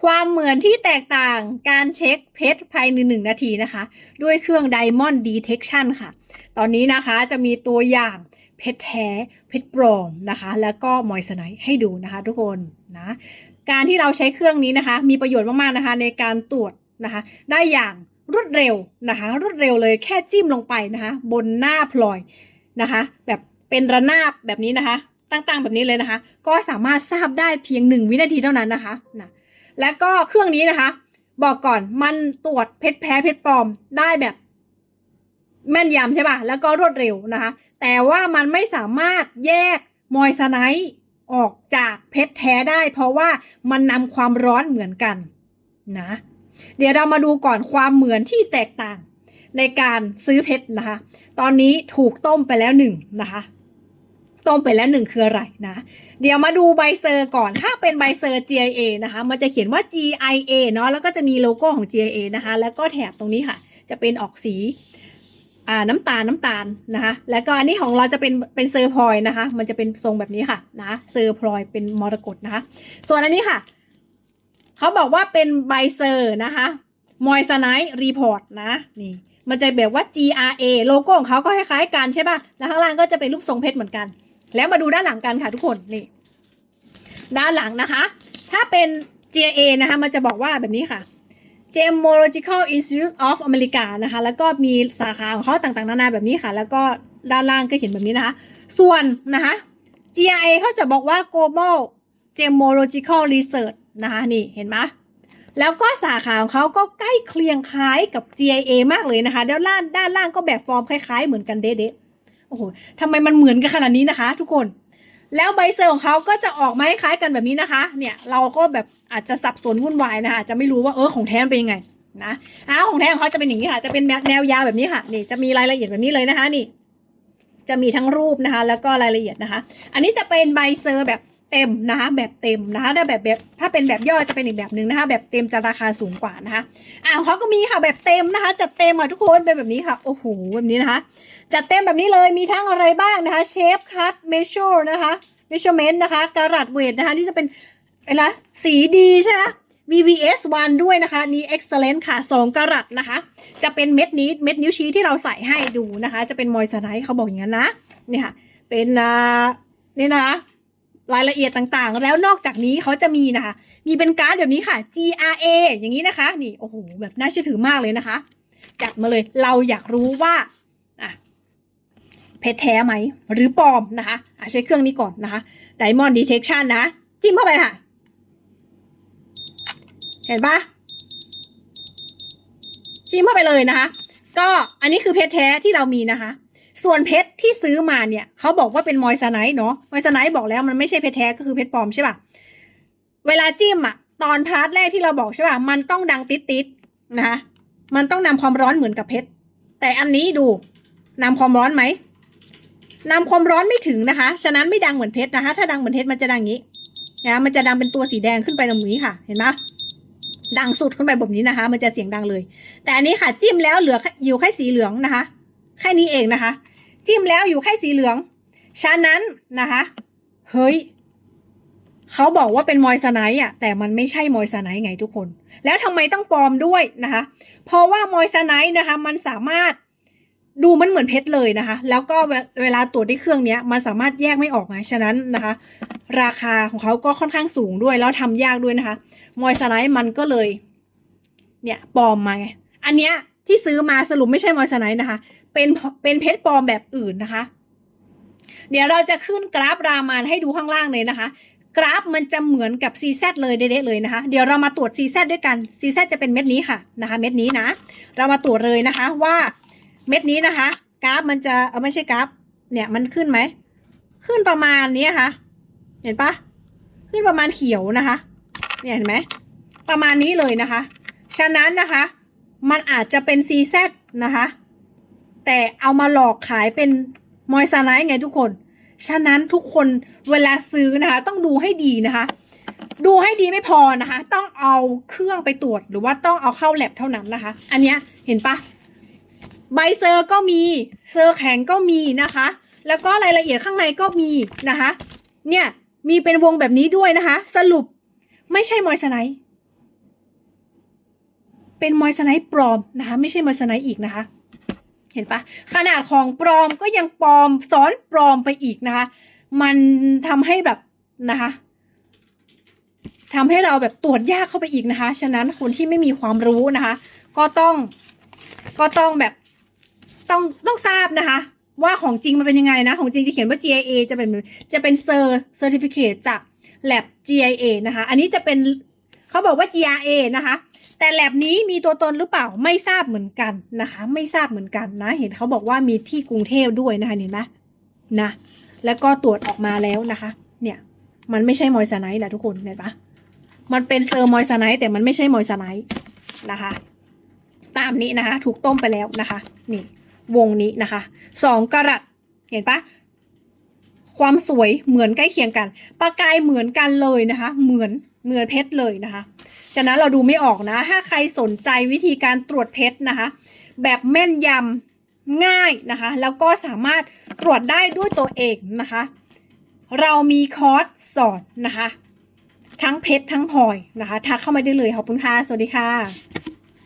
ความเหมือนที่แตกต่างการเช็คเพชรภายในหนึ่งนาทีนะคะ ด้วยเครื่อง Diamond Detection ค่ะ ตอนนี้นะคะจะมีตัวอย่างเพชรแท้เพชรปลอมนะคะ แล้วก็มอยสไนให้ดูนะคะทุกคนนะการที่เราใช้เครื่องนี้นะคะ มีประโยชน์มาก ๆ นะคะ ในการตรวจนะคะ ได้อย่างรวดเร็วนะคะ รวดเร็วเลยแค่จิ้มลงไปนะคะ บนหน้าพลอยนะคะ แบบเป็นระนาบแบบนี้นะคะ ตั้งๆแบบนี้เลยนะคะ ก็สามารถทราบได้เพียงหนึ่งวินาทีเท่านั้นนะคะนะ และก็เครื่องนี้นะคะ บอกก่อนมันตรวจเพชรแพ้เพชรปลอมได้แบบ แม่นยำใช่ป่ะ แล้วก็รวดเร็วนะคะ แต่ว่ามันไม่สามารถแยกมอยสไนท์ออกจากเพชรแท้ได้ เพราะว่ามันนำความร้อนเหมือนกันนะเดี๋ยวเรามาดูก่อนความเหมือนที่แตกต่างในการซื้อเพชรนะคะ ตอนนี้ถูกต้มไปแล้วหนึ่งนะคะ ต้มไปแล้วหนึ่งคืออะไรนะ เดี๋ยวมาดูใบเซอร์ก่อน ถ้าเป็นใบเซอร์ GIA นะคะ มันจะเขียนว่า GIA เนาะ แล้วก็จะมีโลโก้ของ GIA นะคะ แล้วก็แถบตรงนี้ค่ะ จะเป็นออกสีอ่าน้ำตาลน้ำตาลนะคะ แล้วก็อันนี้ของเราจะเป็นเป็นเซอร์พลอยนะคะ มันจะเป็นทรงแบบนี้ค่ะนะเซอร์พลอยเป็นมรกตนะคะ ส่วนอันนี้ค่ะ เขาบอกว่าเป็นใบเซอร์นะคะมอยสไนท์รีพอร์ตนะนี่ มันจะแบบว่า GRA โลโก้ของเขาก็คล้ายๆกันใช่ป่ะ แล้วข้างล่างก็จะเป็นรูปทรงเพชรเหมือนกัน แล้วมาดูด้านหลังกันค่ะทุกคน นี่ ด้านหลังนะคะ ถ้าเป็น GRA นะคะ มันจะบอกว่าแบบนี้ค่ะ Gemological Institute of America นะคะ แล้วก็มีสาขาของเขาต่างๆ นานาแบบนี้ค่ะ แล้วก็ด้านล่างก็เขียนแบบนี้นะคะ ส่วนนะคะ GRA เขาจะบอกว่า Global Gemological Research นะคะ นี่เห็นไหม แล้วก็สาขาของเขาก็ใกล้เคียงคล้ายกับ GIA มากเลยนะคะด้านล่างด้านล่างก็แบบฟอร์มคล้าย ๆ เหมือนกันเด๊ะๆโอ้โหทำไมมันเหมือนกันขนาดนี้นะคะ ทุกคน แล้วใบเซอร์ของเขาก็จะออกมาคล้ายกันแบบนี้นะคะ เนี่ยเราก็แบบอาจจะสับสนวุ่นวายนะคะจะไม่รู้ว่าเออของแท้เป็นยังไงนะอ้าวของแท้ของเขาจะเป็นอย่างนี้ค่ะ จะเป็นแนวยาวแบบนี้ค่ะ นี่จะมีรายละเอียดแบบนี้เลยนะคะ นี่ จะมีทั้งรูปนะคะ แล้วก็รายละเอียดนะคะ อันนี้จะเป็นใบเซอร์แบบ เต็มนะคะแบบเต็มนะคะถ้าแบบแบบถ้าเป็นแบบย่อจะเป็นอีกแบบหนึ่งนะคะ แบบเต็มจะราคาสูงกว่านะคะอ่าเขาก็มีค่ะแบบเต็มนะคะจัดเต็มค่ะทุกคนเป็นแบบนี้ค่ะโอ้โหแบบนี้นะคะจัดเต็มแบบนี้เลยมีทั้งอะไรบ้างนะคะเชฟคัตเมช u r นะคะ measurement นะคะการัดเวทนะคะนี่จะเป็นอะไรนะสีดีใช่ไหม VVS 1ด้วยนะคะนี่ excellent ค่ะ 2กรัตนะคะ จะเป็นเม็ดนี้เม็ดนิ้วชี้ที่เราใส่ให้ดูนะคะ จะเป็นมอยส์ไนท์เขาบอกอย่างนั้นนะนี่ค่ะเป็นนี่นะคะ รายละเอียดต่างๆ แล้วนอกจากนี้เขาจะมีนะคะ มีเป็นการ์ดแบบนี้ค่ะ GRA อย่างนี้นะคะ นี่โอ้โหแบบน่าเชื่อถือมากเลยนะคะ จัดมาเลยเราอยากรู้ว่าอะเพชรแท้ไหม หรือปลอมนะคะะใช้เครื่องนี้ก่อนนะคะ Diamond Detection นะ จิ้มเข้าไปค่ะ เห็นปะจิ้มเข้าไปเลยนะคะ ก็อันนี้คือเพชรแท้ที่เรามีนะคะ ส่วนเพชรที่ซื้อมาเนี่ยเขาบอกว่าเป็นมอยสไนท์เนาะมอยสไนท์บอกแล้วมันไม่ใช่เพชรแท้ก็คือเพชรปลอมใช่ปะเวลาจิ้มอะตอนพาร์ทแรกที่เราบอกใช่ปะมันต้องดังติดติดนะคะมันต้องนำความร้อนเหมือนกับเพชรแต่อันนี้ดูนำความร้อนไหมนำความร้อนไม่ถึงนะคะ ฉะนั้นไม่ดังเหมือนเพชรนะคะ ถ้าดังเหมือนเพชรมันจะดังอย่างนี้นะมันจะดังเป็นตัวสีแดงขึ้นไปตรงนี้ค่ะ เห็นไหมดังสุดขึ้นไปแบบนี้นะคะ มันจะเสียงดังเลย แต่อันนี้ค่ะจิ้มแล้วเหลืออยู่แค่สีเหลืองนะคะ แค่นี้เองนะคะ จิ้มแล้วอยู่แค่สีเหลือง ฉะนั้นนะคะ เฮ้ยเขาบอกว่าเป็นมอยสไนท์อะแต่มันไม่ใช่มอยสไนท์ไงทุกคน แล้วทำไมต้องปลอมด้วยนะคะ เพราะว่ามอยสไนท์นะคะ มันสามารถดูมันเหมือนเพชรเลยนะคะ แล้วก็เวลาตรวจด้วยเครื่องเนี้ยมันสามารถแยกไม่ออกไงฉะนั้นนะคะ ราคาของเขาก็ค่อนข้างสูงด้วยแล้วทำยากด้วยนะคะมอยสไนท์มันก็เลย เนี่ยปลอมมาไงอันเนี้ย ที่ซื้อมาสรุปไม่ใช่มอยสไนท์นะคะ เป็นเป็นเพชรปลอมแบบอื่นนะคะ เดี๋ยวเราจะขึ้นกราฟรามานให้ดูข้างล่างเลยนะคะ กราฟมันจะเหมือนกับ CZ เลยเด็ดเลยนะคะ เดี๋ยวเรามาตรวจ CZ ด้วยกัน CZ จะเป็นเม็ดนี้ค่ะนะคะ เม็ดนี้นะ เรามาตรวจเลยนะคะว่าเม็ดนี้นะคะ กราฟมันจะเออไม่ใช่กราฟ เนี่ยมันขึ้นไหม ขึ้นประมาณนี้ค่ะ เห็นปะขึ้นประมาณเขียวนะคะ เนี่ยเห็นไหมประมาณนี้เลยนะคะ ฉะนั้นนะคะ มันอาจจะเป็น CZ นะคะ แต่เอามาหลอกขายเป็นมอยซาไนท์ไงทุกคน ฉะนั้นทุกคนเวลาซื้อนะคะ ต้องดูให้ดีนะคะ ดูให้ดีไม่พอนะคะ ต้องเอาเครื่องไปตรวจหรือว่าต้องเอาเข้าแลบเท่านั้นนะคะ อันเนี้ยเห็นปะใบเซอร์ก็มีเซอร์แข็งก็มีนะคะ แล้วก็รายละเอียดข้างในก็มีนะคะ เนี่ยมีเป็นวงแบบนี้ด้วยนะคะ สรุปไม่ใช่มอยสไนท์ เป็นมอยส์ไนท์ปลอมนะคะ ไม่ใช่มอยส์ไนท์อีกนะคะ เห็นปะขนาดของปลอมก็ยังปลอมซ้อนปลอมไปอีกนะคะ มันทำให้แบบนะคะทำให้เราแบบตรวจยากเข้าไปอีกนะคะ ฉะนั้นคนที่ไม่มีความรู้นะคะ ก็ต้องก็ต้องแบบต้องต้องทราบนะคะ ว่าของจริงมันเป็นยังไงนะ ของจริงจะเขียนว่า GIA จะเป็นจะเป็นเซอร์เซอร์ติฟิเคจาก lab GIA นะคะ อันนี้จะเป็น เขาบอกว่า GRA นะคะ แต่ lab นี้มีตัวตนหรือเปล่าไม่ทราบเหมือนกันนะคะ ไม่ทราบเหมือนกันนะ เห็นเขาบอกว่ามีที่กรุงเทพด้วยนะคะเห็นไหมนะ แล้วก็ตรวจออกมาแล้วนะคะ เนี่ย มันไม่ใช่มอยซาไนท์นะทุกคนเห็นปะมันเป็นเซอร์มอยซาไนท์แต่มันไม่ใช่มอยซาไนท์นะคะ ตามนี้นะคะ ถูกต้มไปแล้วนะคะ นี่ วงนี้นะคะสองกะรัตเห็นปะความสวยเหมือนใกล้เคียงกัน ประกายเหมือนกันเลยนะคะ เหมือน เหมือนเพชรเลยนะคะ ฉะนั้นเราดูไม่ออกนะ ถ้าใครสนใจวิธีการตรวจเพชรนะคะ แบบแม่นยำง่ายนะคะ แล้วก็สามารถตรวจได้ด้วยตัวเองนะคะ เรามีคอร์สสอนนะคะ ทั้งเพชรทั้งพลอยนะคะ ทักเข้ามาได้เลยขอบคุณค่ะ สวัสดีค่ะ